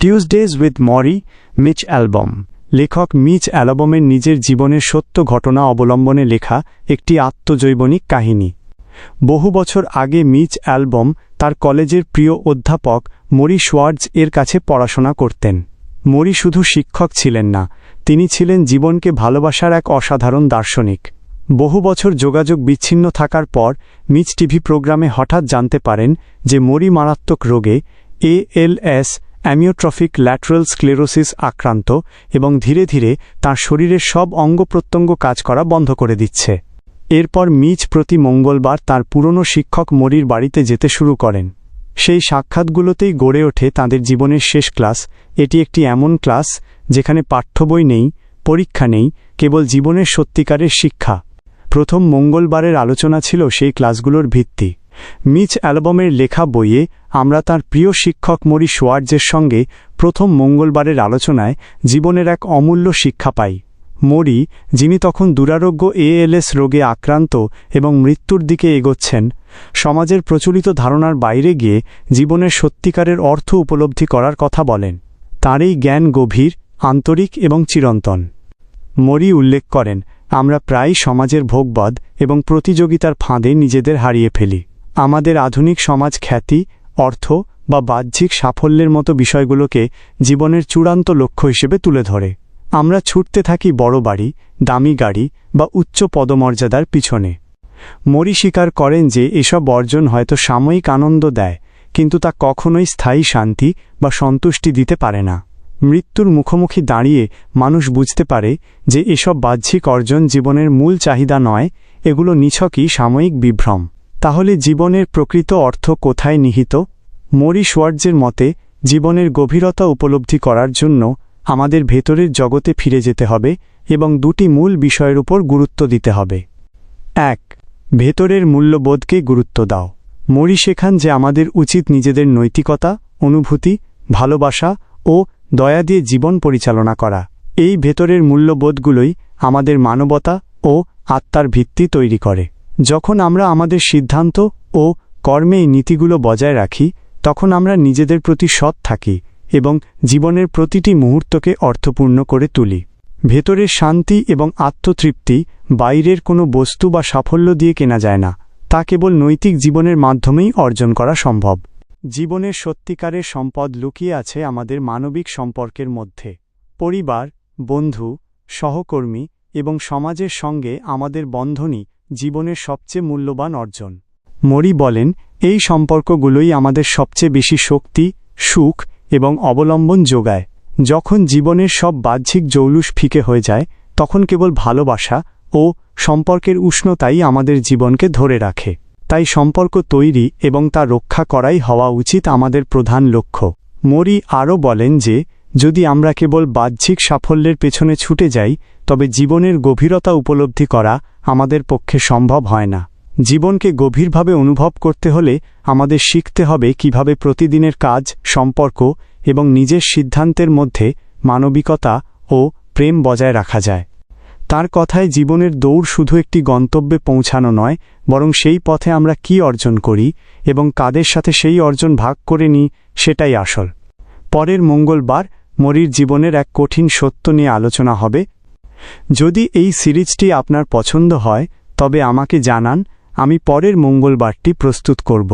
টিউসডেজ with Morrie Mitch Albom লেখক Mitch অ্যালবমের নিজের জীবনের সত্য ঘটনা অবলম্বনে লেখা একটি আত্মজৈবনিক কাহিনী। বহু বছর আগে মিচ অ্যালবম তার কলেজের প্রিয় অধ্যাপক মরি সোয়ার্জ এর কাছে পড়াশোনা করতেন। মরি শুধু শিক্ষক ছিলেন না, তিনি ছিলেন জীবনকে ভালোবাসার এক অসাধারণ দার্শনিক। বহু বছর যোগাযোগ বিচ্ছিন্ন থাকার পর মিচ টিভি প্রোগ্রামে হঠাৎ জানতে পারেন যে মরি মারাত্মক রোগে এএলএস অ্যামিওট্রফিক ল্যাটারাল স্ক্লেরোসিস আক্রান্ত এবং ধীরে ধীরে তার শরীরের সব অঙ্গ প্রত্যঙ্গ কাজ করা বন্ধ করে দিচ্ছে। এরপর মিচ প্রতি মঙ্গলবার তার পুরনো শিক্ষক মরির বাড়িতে যেতে শুরু করেন। সেই সাক্ষাৎগুলোতেই গড়ে ওঠে তাদের জীবনের শেষ ক্লাস। এটি একটি এমন ক্লাস যেখানে পাঠ্য বই নেই, পরীক্ষা নেই, কেবল জীবনের সত্যিকারের শিক্ষা। প্রথম মঙ্গলবারের আলোচনা ছিল সেই ক্লাসগুলোর ভিত্তি। মিচ অ্যালবামের লেখা বইয়ে আমরা তার প্রিয় শিক্ষক মরি সোয়ার্জের সঙ্গে প্রথম মঙ্গলবারের আলোচনায় জীবনের এক অমূল্য শিক্ষা পাই। মরি, যিনি তখন দুরারোগ্য এএলএস রোগে আক্রান্ত এবং মৃত্যুর দিকে এগোচ্ছেন, সমাজের প্রচলিত ধারণার বাইরে গিয়ে জীবনের সত্যিকারের অর্থ উপলব্ধি করার কথা বলেন। তার এই জ্ঞান গভীর, আন্তরিক এবং চিরন্তন। মরি উল্লেখ করেন, আমরা প্রায় সমাজের ভোগবাদ এবং প্রতিযোগিতার ফাঁদে নিজেদের হারিয়ে ফেলি। আমাদের আধুনিক সমাজ খ্যাতি, অর্থ বা বাহ্যিক সাফল্যের মতো বিষয়গুলোকে জীবনের চূড়ান্ত লক্ষ্য হিসেবে তুলে ধরে। আমরা ছুটতে থাকি বড় বাড়ি, দামি গাড়ি বা উচ্চ পদমর্যাদার পিছনে। মরি স্বীকার করেন যে এসব অর্জন হয়তো সাময়িক আনন্দ দেয়, কিন্তু তা কখনোই স্থায়ী শান্তি বা সন্তুষ্টি দিতে পারে না। মৃত্যুর মুখোমুখি দাঁড়িয়ে মানুষ বুঝতে পারে যে এসব বাহ্যিক অর্জন জীবনের মূল চাহিদা নয়, এগুলো নিছকই সাময়িক বিভ্রম। তাহলে জীবনের প্রকৃত অর্থ কোথায় নিহিত? মরি সোয়ার্জের মতে, জীবনের গভীরতা উপলব্ধি করার জন্য আমাদের ভেতরের জগতে ফিরে যেতে হবে এবং দুটি মূল বিষয়ের উপর গুরুত্ব দিতে হবে। এক, ভেতরের মূল্যবোধকে গুরুত্ব দাও। মরি শেখান যে আমাদের উচিত নিজেদের নৈতিকতা, অনুভূতি, ভালোবাসা ও দয়া দিয়ে জীবন পরিচালনা করা। এই ভেতরের মূল্যবোধগুলোই আমাদের মানবতা ও আত্মার ভিত্তি তৈরি করে। যখন আমরা আমাদের সিদ্ধান্ত ও কর্মে এই নীতিগুলো বজায় রাখি, তখন আমরা নিজেদের প্রতি সৎ থাকি এবং জীবনের প্রতিটি মুহূর্তকে অর্থপূর্ণ করে তুলি। ভেতরের শান্তি এবং আত্মতৃপ্তি বাইরের কোনো বস্তু বা সাফল্য দিয়ে কেনা যায় না, তা কেবল নৈতিক জীবনের মাধ্যমেই অর্জন করা সম্ভব। জীবনের সত্যিকারের সম্পদ লুকিয়ে আছে আমাদের মানবিক সম্পর্কের মধ্যে। পরিবার, বন্ধু, সহকর্মী এবং সমাজের সঙ্গে আমাদের বন্ধনই জীবনের সবচেয়ে মূল্যবান অর্জন। মরি বলেন, এই সম্পর্কগুলোই আমাদের সবচেয়ে বেশি শক্তি, সুখ এবং অবলম্বন যোগায়। যখন জীবনের সব বাহ্যিক জৌলুস ফিকে হয়ে যায়, তখন কেবল ভালোবাসা ও সম্পর্কের উষ্ণতাই আমাদের জীবনকে ধরে রাখে। তাই সম্পর্ক তৈরি এবং তা রক্ষা করাই হওয়া উচিত আমাদের প্রধান লক্ষ্য। মরি আরও বলেন যে, যদি আমরা কেবল বাহ্যিক সাফল্যের পেছনে ছুটে যাই, তবে জীবনের গভীরতা উপলব্ধি করা আমাদের পক্ষে সম্ভব হয় না। জীবনকে গভীরভাবে অনুভব করতে হলে আমাদের শিখতে হবে কীভাবে প্রতিদিনের কাজ, সম্পর্ক এবং নিজের সিদ্ধান্তের মধ্যে মানবিকতা ও প্রেম বজায় রাখা যায়। তার কথায় জীবনের দৌড় শুধু একটি গন্তব্যে পৌঁছানো নয়, বরং সেই পথে আমরা কি অর্জন করি এবং কাদের সাথে সেই অর্জন ভাগ করে নিই, সেটাই আসল। পরের মঙ্গলবার মরির জীবনের এক কঠিন সত্য নিয়ে আলোচনা হবে যদি এই সিরিজটি আপনার পছন্দ হয় তবে আমাকে জানান আমি পরের মঙ্গলবারটি প্রস্তুত করব।